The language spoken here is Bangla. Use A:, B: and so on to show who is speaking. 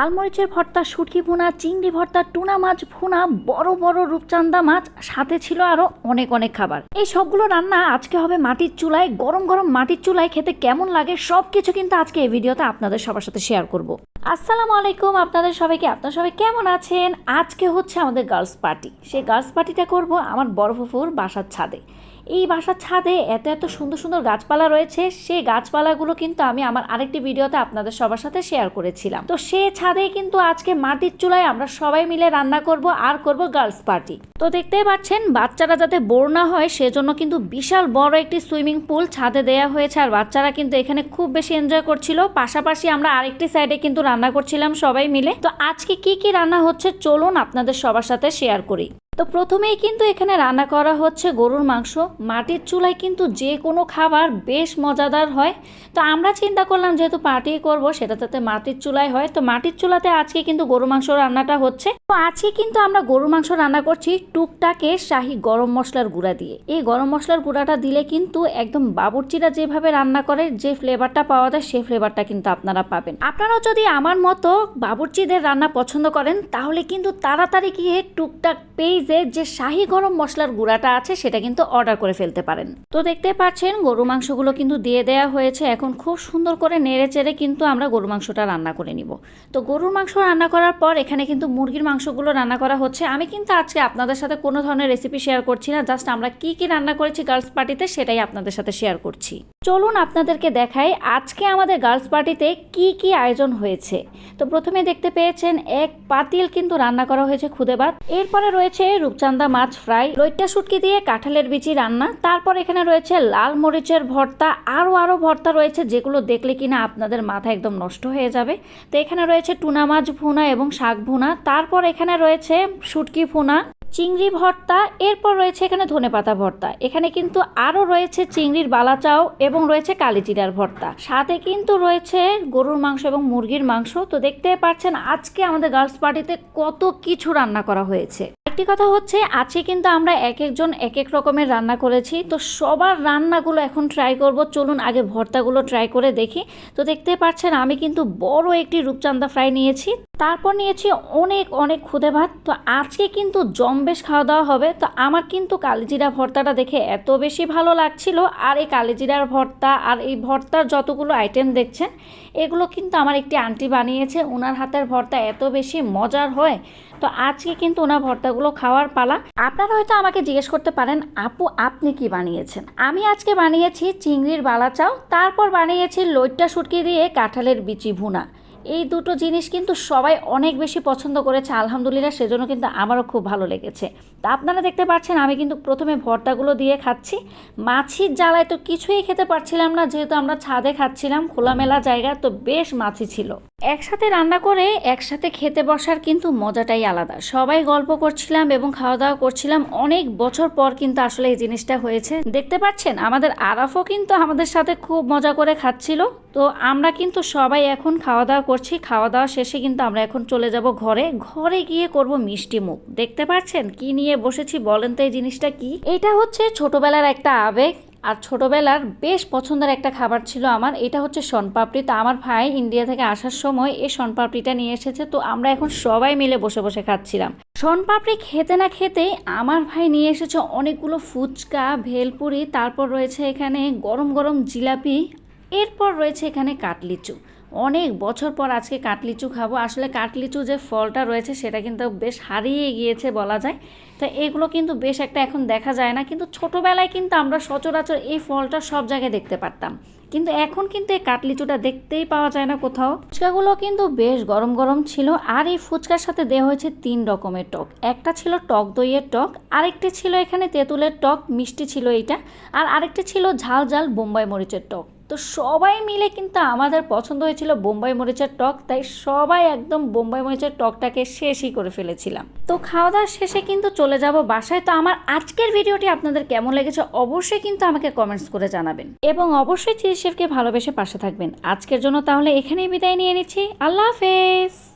A: লালমরিচের ভর্তা, শুটকি ভুনা, চিংড়ি ভর্তা, টুনা মাছ ভুনা, বড় বড় রূপচান্দা মাছ, সাথে ছিল আরও অনেক অনেক খাবার। এই সবগুলো রান্না আজকে হবে মাটির চুলায়। গরম গরম মাটির চুলায় খেতে কেমন লাগে সব কিছু কিন্তু আজকে এই ভিডিওতে আপনাদের সবার সাথে শেয়ার করব। আসসালামু আলাইকুম আপনাদের সবাইকে। আপনারা সবাই কেমন আছেন? আজকে হচ্ছে আমাদের গার্লস পার্টি সেই গার্লস পার্টিটা করব আমার বড় ফুফুর বাসার ছাদে। এই বাসার ছাদে এত এত সুন্দর সুন্দর গাছপালা রয়েছে, সেই গাছপালাগুলো কিন্তু আমি আমার আরেকটি ভিডিওতে আপনাদের সবার সাথে শেয়ার করেছিলাম। তো সে ছাদে কিন্তু আজকে মাটির চুলায় আমরা সবাই মিলে রান্না করব, আর করব গার্লস পার্টি তো দেখতেই পাচ্ছেন, বাচ্চারা যাতে বোর না হয়, সেজন্য কিন্তু বিশাল বড় একটি সুইমিং পুল ছাদে দেয়া হয়েছে, আর বাচ্চারা কিন্তু এখানে খুব বেশি এনজয় করছিল। পাশাপাশি আমরা আরেকটি সাইডে কিন্তু রান্না করছিলাম সবাই মিলে। তো আজকে কি কি রান্না হচ্ছে, চলুন আপনাদের সবার সাথে শেয়ার করি। তো প্রথমেই কিন্তু এখানে রান্না করা হচ্ছে গরুর মাংস। মাটির চুলায় কিন্তু যে কোনো খাবার বেশ মজাদার হয়। তো আমরা চিন্তা করলাম যেহেতু পার্টি করব, সেটা যাতে মাটির চুলায় হয়। তো মাটির চুলাতে আজকে কিন্তু গরু মাংস রান্নাটা হচ্ছে। তো আজকে কিন্তু আমরা গরু মাংস রান্না করছি টুকটাকে শাহি গরম মশলার গুঁড়া দিয়ে। এই গরম মশলার গুঁড়াটা দিলে কিন্তু একদম বাবুর্চিরা যেভাবে রান্না করে, যে ফ্লেভারটা পাওয়া যায় সেই ফ্লেভারটা কিন্তু আপনারা পাবেন। আপনারাও যদি আমার মতো বাবুর্চিদের রান্না পছন্দ করেন, তাহলে কিন্তু তাড়াতাড়ি গিয়ে টুকটাক পেজে যে শাহি গরম মশলার গুঁড়াটা আছে সেটা কিন্তু অর্ডার করে ফেলতে পারেন। তো দেখতে পাচ্ছেন, গরু মাংসগুলো কিন্তু দিয়ে দেওয়া হয়েছে। এখন খুব সুন্দর করে নেড়ে চেড়ে কিন্তু আমরা গরু মাংসটা রান্না করে নিব। তো গরুর মাংস রান্না করার পর এখানে কিন্তু মুরগির মাংসগুলো রান্না করা হচ্ছে। আমি কিন্তু আজকে আপনাদের সাথে কোনো ধরনের রেসিপি শেয়ার করছি না জাস্ট আমরা কি কি রান্না করেছি গার্লস পার্টিতে সেটাই আপনাদের সাথে শেয়ার করছি। চলুন আপনাদেরকে দেখাই আজকে আমাদের গার্লস পার্টিতে কি কি আয়োজন হয়েছে। তো প্রথমে দেখতে পেয়েছেন, এক পাতিল কিন্তু রান্না করা হয়েছে খুদে ভাত। এরপরে রয়েছে রূপচান্দা মাছ ফ্রাই, লইট্টা শুটকি দিয়ে কাঁঠালের বিচি রান্না, তারপর এখানে রয়েছে লাল মরিচের ভর্তা, আরও আরও ভর্তা রয়েছে যেগুলো দেখলে কিনা আপনাদের মাথা একদম নষ্ট হয়ে যাবে। তো এখানে রয়েছে টুনা মাছ ভুনা এবং শাক ভুনা, তারপর এখানে রয়েছে শুটকি ভুনা, চিংড়ি ভর্তা, এরপর রয়েছে এখানে ধনেপাতা ভর্তা। এখানে কিন্তু আরও রয়েছে চিংড়ির বালাচাও এবং রয়েছে কালিজিরার ভর্তা। সাথে কিন্তু রয়েছে গরুর মাংস এবং মুরগির মাংস। তো দেখতে পাচ্ছেন আজকে আমাদের গার্লস পার্টিতে কত কিছু রান্না করা হয়েছে। একটি কথা হচ্ছে, আজকে কিন্তু আমরা এক একজন এক এক রকমের রান্না করেছি। তো সবার রান্নাগুলো এখন ট্রাই করব। চলুন আগে ভর্তাগুলো ট্রাই করে দেখি। তো দেখতে পাচ্ছেন, আমি কিন্তু বড় একটি রূপচান্দা ফ্রাই নিয়েছি। তারপর নিয়েছি অনেক অনেক খুদে ভাত। তো আজকে কিন্তু জম্বেশ খাওয়া দাওয়া হবে। তো আমার কিন্তু কালিজিরা ভর্তাটা দেখে এত বেশি ভালো লাগছিল। আর এই কালিজিরার ভর্তা আর এই ভর্তার যতগুলো আইটেম দেখছেন, এগুলো কিন্তু আমার একটি আন্টি বানিয়েছে। ওনার হাতের ভর্তা এত বেশি মজার হয়। তো আজকে কিন্তু ওনার ভর্তাগুলো খাওয়ার পালা। আপনারা হয়তো আমাকে জিজ্ঞেস করতে পারেন, আপু, আপনি কি বানিয়েছেন? আমি আজকে বানিয়েছি চিংড়ির বালাচাও। তারপর বানিয়েছি লইট্টা শুটকি দিয়ে কাঁঠালের বিচি ভুনা। এই দুটো জিনিস কিন্তু সবাই অনেক বেশি পছন্দ করেছে, আলহামদুলিল্লাহ, সেজন্য কিন্তু আমারও খুব ভালো লেগেছে। তা আপনারা দেখতে পাচ্ছেন, আমি কিন্তু প্রথমে ভর্তাগুলো দিয়ে খাচ্ছি। মাছির জ্বালায় তো কিছুই খেতে পারছিলাম না, যেহেতু আমরা ছাদে খাচ্ছিলাম, খোলামেলা জায়গা তো বেশ মাছি ছিল। একসাথে রান্না করে একসাথে খেতে বসার কিন্তু মজাটাই আলাদা। সবাই গল্প করছিলাম এবং খাওয়া দাওয়া করছিলাম, অনেক বছর পর কিন্তু আসলে এই জিনিসটা হয়েছে। দেখতে পাচ্ছেন, আমাদের আরাফও কিন্তু আমাদের সাথে খুব মজা করে খাচ্ছিল। তো আমরা কিন্তু সবাই এখন খাওয়া দাওয়া করছি। খাওয়া দাওয়া শেষে কিন্তু আমরা এখন চলে যাব ঘরে। ঘরে গিয়ে করব মিষ্টি মুখ। দেখতে পাচ্ছেন? কি নিয়ে বসেছি বলেন তো এই জিনিসটা কি? এটা হচ্ছে ছোটবেলার একটা আবেগ। আর ছোটবেলার বেশ পছন্দের একটা খাবার ছিল আমার। এটা হচ্ছে শনপাপড়ি। তো আমার ভাই ইন্ডিয়া থেকে আসার সময় এই শনপাপড়িটা নিয়ে এসেছে। তো আমরা এখন সবাই মিলে বসে বসে খাচ্ছিলাম। শনপাপড়ি খেতে না খেতে আমার ভাই নিয়ে এসেছে অনেকগুলো ফুচকা, ভেলপুরি, তারপর রয়েছে এখানে গরম গরম জিলাপি। এরপর রয়েছে এখানে কাটলিচু। অনেক বছর পর আজকে কাটলিচু খাব। আসলে কাটলিচু যে ফলটা রয়েছে, সেটা কিন্তু বেশ হারিয়ে গিয়েছে বলা যায়। তো এগুলো কিন্তু বেশ একটা এখন দেখা যায় না, কিন্তু ছোটোবেলায় কিন্তু আমরা সচরাচর এই ফলটা সব জায়গায় দেখতে পারতাম। কিন্তু এখন কিন্তু এই কাটলিচুটা দেখতেই পাওয়া যায় না কোথাও। ফুচকাগুলো কিন্তু বেশ গরম গরম ছিল, আর এই ফুচকার সাথে দেওয়া হয়েছে তিন রকমের টক। একটা ছিল টক দইয়ের টক, আরেকটি ছিল এখানে তেঁতুলের টক, মিষ্টি ছিল এইটা, আর আরেকটি ছিল ঝাল ঝাল বোম্বাই মরিচের টক। তো সবাই মিলে কিন্তু আমাদের পছন্দ হয়েছিল বোম্বাই মরিচের টক, তাই সবাই একদম বোম্বাই মরিচের টকটাকে শেষই করে ফেলেছিলাম। তো খাওয়া দাওয়ার শেষে কিন্তু চলে যাব বাসায়। তো আমার আজকের ভিডিওটি আপনাদের কেমন লেগেছে অবশ্যই কিন্তু আমাকে কমেন্টস করে জানাবেন। এবং অবশ্যই চিজ শেফকে ভালোবেসে পাশে থাকবেন। আজকের জন্য তাহলে এখানেই বিদায় নিয়ে নিচ্ছি। আল্লাহ হাফেজ!